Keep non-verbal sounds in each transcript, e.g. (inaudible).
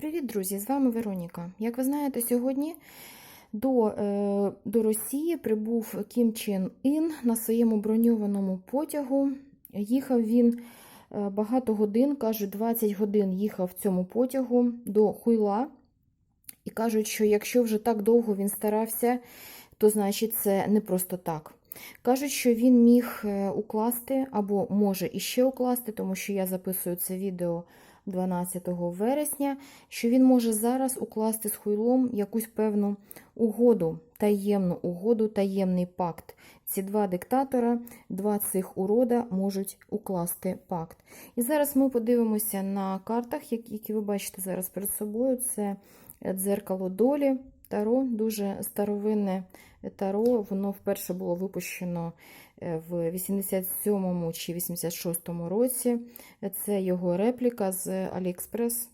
Привіт, друзі! З вами Вероніка. Як ви знаєте, сьогодні до, е, до Росії прибув Кім Чен Ін на своєму броньованому потягу. Їхав він е, багато годин, кажуть, 20 годин їхав в цьому потягу до Хуйла. І кажуть, що якщо вже так довго він старався, то значить це не просто так. Кажуть, що він міг е, укласти або може іще укласти, тому що я записую це відео 12 вересня, що він може зараз укласти з хуйлом якусь певну угоду, таємну угоду, таємний пакт. Ці два диктатора, два цих урода можуть укласти пакт. І зараз ми подивимося на картах, які ви бачите зараз перед собою. Це дзеркало долі. Таро, дуже старовинне таро. Воно вперше було випущено в 87 чи 86 році. Це його репліка з AliExpress.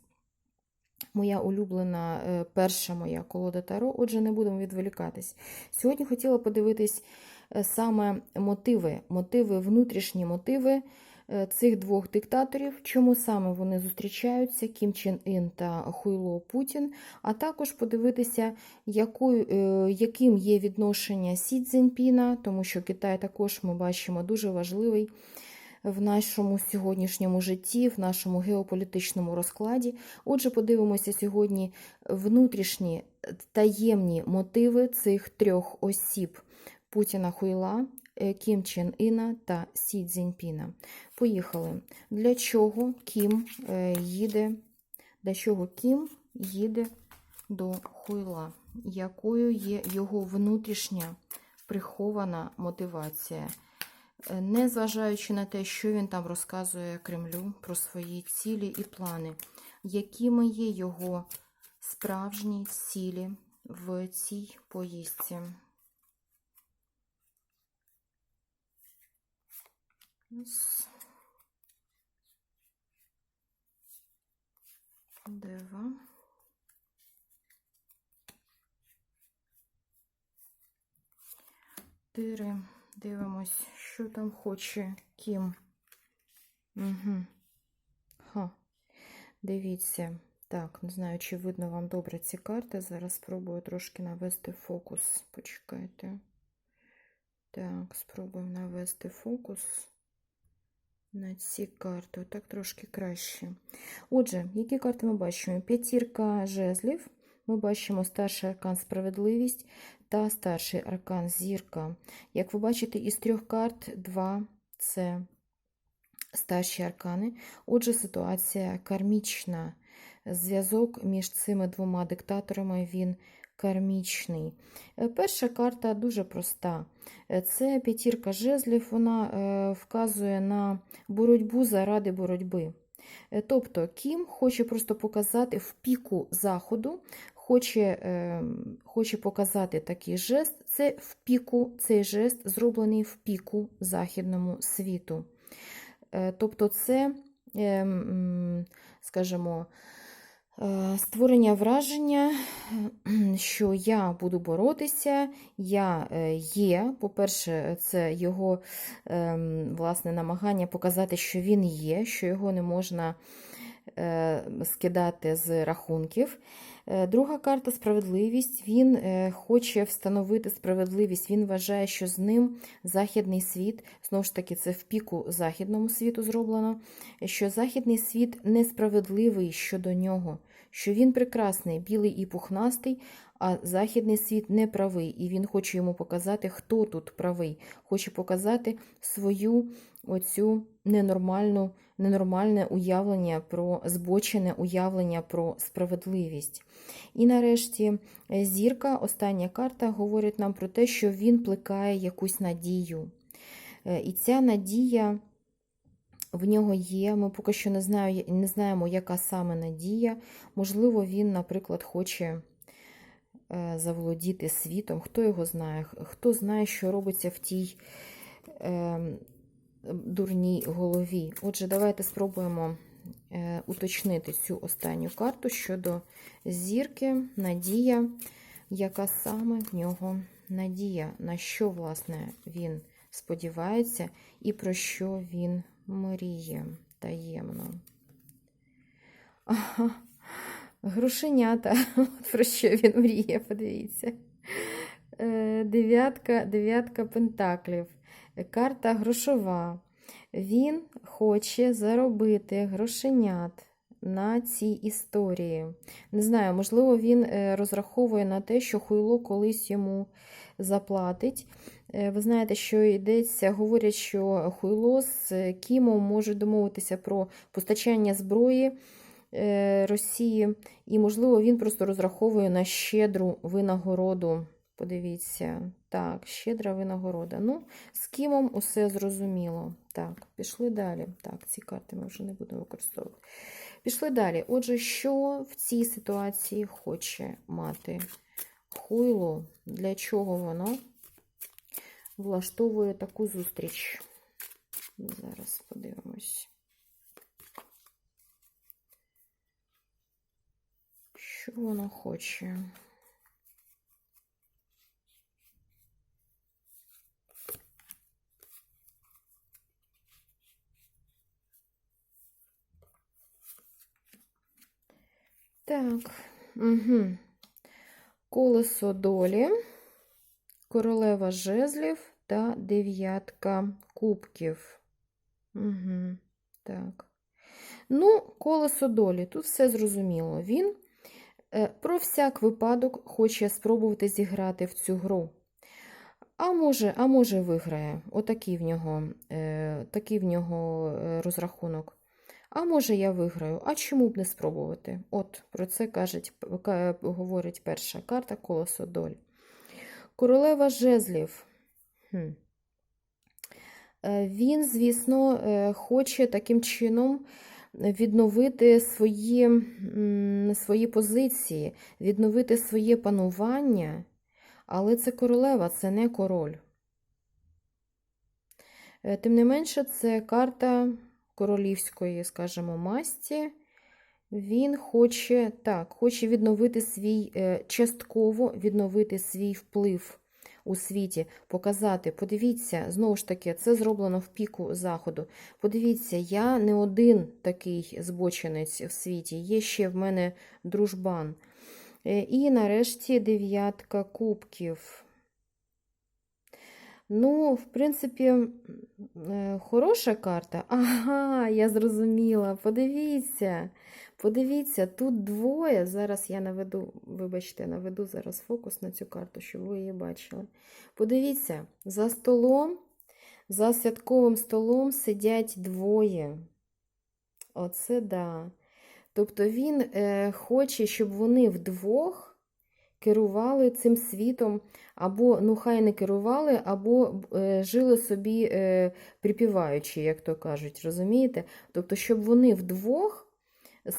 Моя улюблена перша моя колода Таро, отже, не будемо відволікатись. Сьогодні хотіла подивитись саме мотиви, мотиви, внутрішні мотиви цих двох диктаторів, чому саме вони зустрічаються, Кім Чен Ін та Хуйло Путін, а також подивитися, якою, яким є відношення Сі Цзіньпіна, тому що Китай також ми бачимо дуже важливий в нашому сьогоднішньому житті, в нашому геополітичному розкладі. Отже, подивимося сьогодні внутрішні таємні мотиви цих трьох осіб Путіна Хуйла. Кім Чен Іна та Сі Цзіньпіна. Поїхали. Для чого Кім їде, для чого Кім їде до Хуйла? Якою є його внутрішня прихована мотивація? Незважаючи на те, що він там розказує Кремлю про свої цілі і плани, якими є його справжні цілі в цій поїздці? Раз. Два. Чотири. Дивимось, що там хоче Кім. Угу. Ха. Дивіться. Так, не знаю, чи видно вам добре ці карти. Зараз спробую трошки навести фокус. Почекайте. Так, спробуємо навести фокус на ці карти. Отак трошки краще. Отже, які карти ми бачимо? П'ятірка жезлів. Ми бачимо старший аркан справедливість та старший аркан зірка. Як ви бачите, із трьох карт два це старші аркани. Отже, ситуація кармічна. Зв'язок між цими двома диктаторами він кармічний. Перша карта дуже проста. Це п'ятірка жезлів, вона вказує на боротьбу заради боротьби. Тобто Кім хоче просто показати в піку заходу, хоче хоче показати такий жест, це в піку, цей жест зроблений в піку західному світу. Тобто, це, скажімо, створення враження, (clears throat) що я буду боротися, я є. По-перше, це його власне намагання показати, що він є, що його не можна скидати з рахунків. Друга карта справедливість. Він хоче встановити справедливість. Він вважає, що з ним західний світ, знову ж таки, це в піку західному світу зроблено, що західний світ несправедливий щодо нього, що він прекрасний, білий і пухнастий, а західний світ не правий. І він хоче йому показати, хто тут правий. Хоче показати свою оцю ненормальну, ненормальне уявлення про збочене уявлення про справедливість. І нарешті зірка, остання карта, говорить нам про те, що він плекає якусь надію. І ця надія в нього є. Ми поки що не, знаю, не знаємо, яка саме надія. Можливо, він, наприклад, хоче заволодіти світом. Хто його знає, хто знає, що робиться в тій дурній голові. Отже, давайте спробуємо уточнити цю останню карту щодо зірки, надія, яка саме в нього надія, на що, власне, він сподівається і про що він мріє таємно. Ага. грошенята. От про що він мріє, подивіться. Е, Дев'ятка, дев'ятка пентаклів. Карта грошова. Він хоче заробити грошенят на цій історії. Не знаю, можливо, він е, розраховує на те, що хуйло колись йому заплатить. Е, Ви знаєте, що йдеться, говорять, що хуйло з Кімом можуть домовитися про постачання зброї е, Росії, і, можливо, він просто розраховує на щедру винагороду. Подивіться, так, щедра винагорода. Ну, з Кімом усе зрозуміло. Так, пішли далі. Так, ці карти ми вже не будемо використовувати. Пішли далі. Отже, що в цій ситуації хоче мати хуйло? Для чого воно влаштовує таку зустріч? Зараз подивимось. Що воно хоче? Так, угу. Колесо долі, королева жезлів та дев'ятка кубків. Угу. Так. Ну, колесо долі, тут все зрозуміло. Він е, про всяк випадок хоче спробувати зіграти в цю гру. А може, а може виграє. Отакий в нього, е, такий в нього е, розрахунок. А може, я виграю. А чому б не спробувати? От про це кажуть, говорить перша карта колесо долі. Королева жезлів. Хм. Е, Він, звісно, е, хоче таким чином відновити свої, свої позиції, відновити своє панування, але це королева, це не король. Е, Тим не менше, це карта королівської, скажімо, масті. Він хоче так, хоче відновити свій, е, частково відновити свій вплив у світі, показати, подивіться, знову ж таки, це зроблено в піку заходу. Подивіться, я не один такий збочинець в світі, є ще в мене дружбан. Е, І нарешті дев'ятка кубків. Ну, в принципі, е, хороша карта. (laughs) Ага, я зрозуміла. Подивіться. Подивіться, тут двоє. Зараз я наведу, вибачте, наведу зараз фокус на цю карту, щоб ви її бачили. Подивіться, за столом, за святковим столом сидять двоє. Оце да. Тобто він е, хоче, щоб вони вдвох керували цим світом, або, ну, хай не керували, або е, жили собі е, припіваючи, як то кажуть, розумієте? Тобто, щоб вони вдвох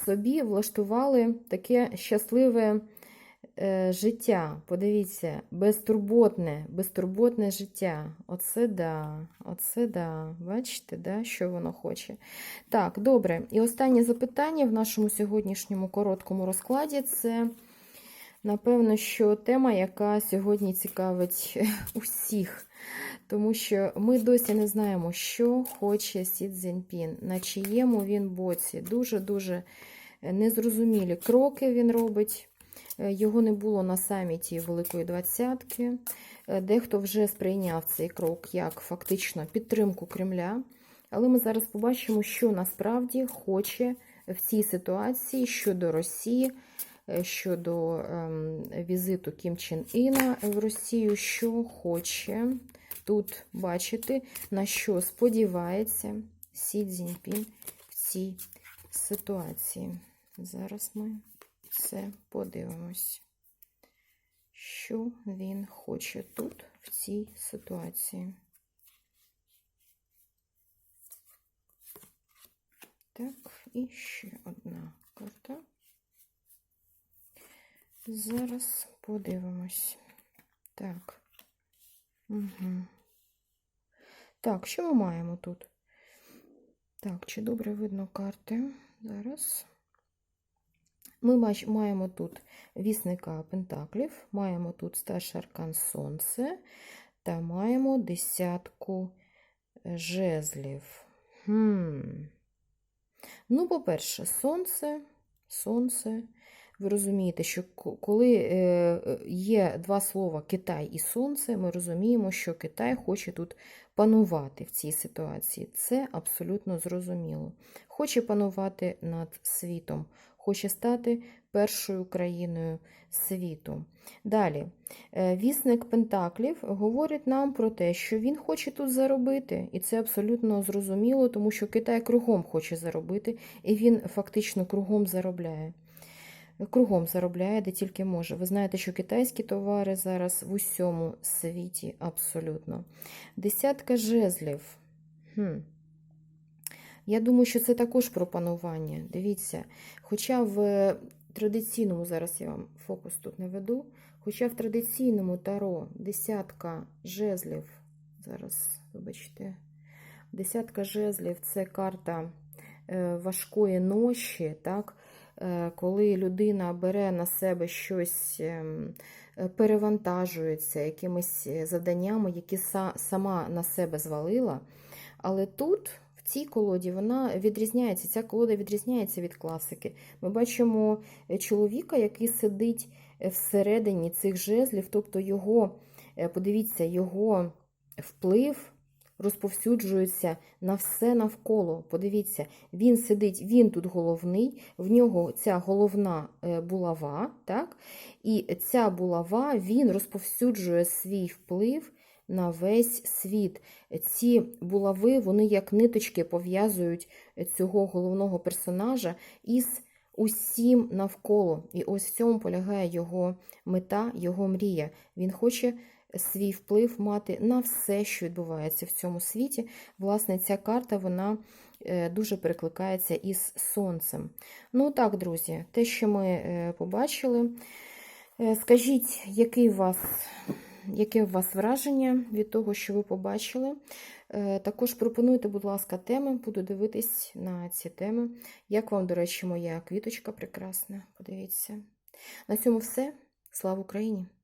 собі влаштували таке щасливе е, життя. Подивіться, безтурботне, безтурботне життя. Оце да, оце да. Бачите, да, що воно хоче. Так, добре. І останнє запитання в нашому сьогоднішньому короткому розкладі це. Напевно, що тема, яка сьогодні цікавить (laughs) усіх, тому що ми досі не знаємо, що хоче Сі Цзіньпін, на чиєму він боці. Дуже-дуже незрозумілі кроки він робить. Е, Його не було на саміті Великої Двадцятки. Е, Дехто вже сприйняв цей крок як фактично підтримку Кремля. Але ми зараз побачимо, що насправді хоче в цій ситуації щодо Росії е, щодо ем, візиту Кім Чен Іна в Росію, що хоче тут бачити, на що сподівається Сі Цзіньпін в цій ситуації. Зараз ми це подивимось, що він хоче тут, в цій ситуації. Так, і ще одна карта. Зараз подивимось. Так. Угу. Так, що ми маємо тут? Так, чи добре видно карти? Зараз. Ми маємо тут вісника Пентаклів, маємо тут старший аркан Сонце та маємо десятку е, жезлів. Хм. Ну, по-перше, сонце, сонце. Ви розумієте, що коли е, є два слова Китай і Сонце, ми розуміємо, що Китай хоче тут панувати в цій ситуації. Це абсолютно зрозуміло. Хоче панувати над світом, хоче стати першою країною світу. Далі, е, вісник Пентаклів говорить нам про те, що він хоче тут заробити, і це абсолютно зрозуміло, тому що Китай кругом хоче заробити, і він фактично кругом заробляє. Кругом заробляє, де тільки може. Ви знаєте, що китайські товари зараз в усьому світі абсолютно. Десятка жезлів. Хм. Я думаю, що це також про панування. Дивіться, хоча в традиційному, зараз я вам фокус тут наведу, хоча в традиційному таро десятка жезлів, зараз, вибачте, десятка жезлів це карта е, важкої ноші, так? Е, коли людина бере на себе щось, ем, е, перевантажується якимись е, завданнями, які сама на себе звалила. Але тут, в цій колоді, вона відрізняється, ця колода відрізняється від класики. Ми бачимо чоловіка, який сидить всередині цих жезлів, тобто його, подивіться, його вплив розповсюджується на все навколо. Подивіться, він сидить, він тут головний, в нього ця головна е, булава, так? і ця булава, він розповсюджує свій вплив на весь світ. Ці булави, вони як ниточки пов'язують цього головного персонажа із усім навколо. І ось в цьому полягає його мета, його мрія. Він хоче свій вплив мати на все, що відбувається в цьому світі. Власне, ця карта вона е, дуже перекликається із сонцем. Ну так, друзі, те, що ми е, побачили. Е, Скажіть, який у вас, яке у вас враження від того, що ви побачили? Також пропонуйте, будь ласка, теми, буду дивитись на ці теми. Як вам, до речі, моя квіточка прекрасна? Подивіться. На цьому все. Слава Україні!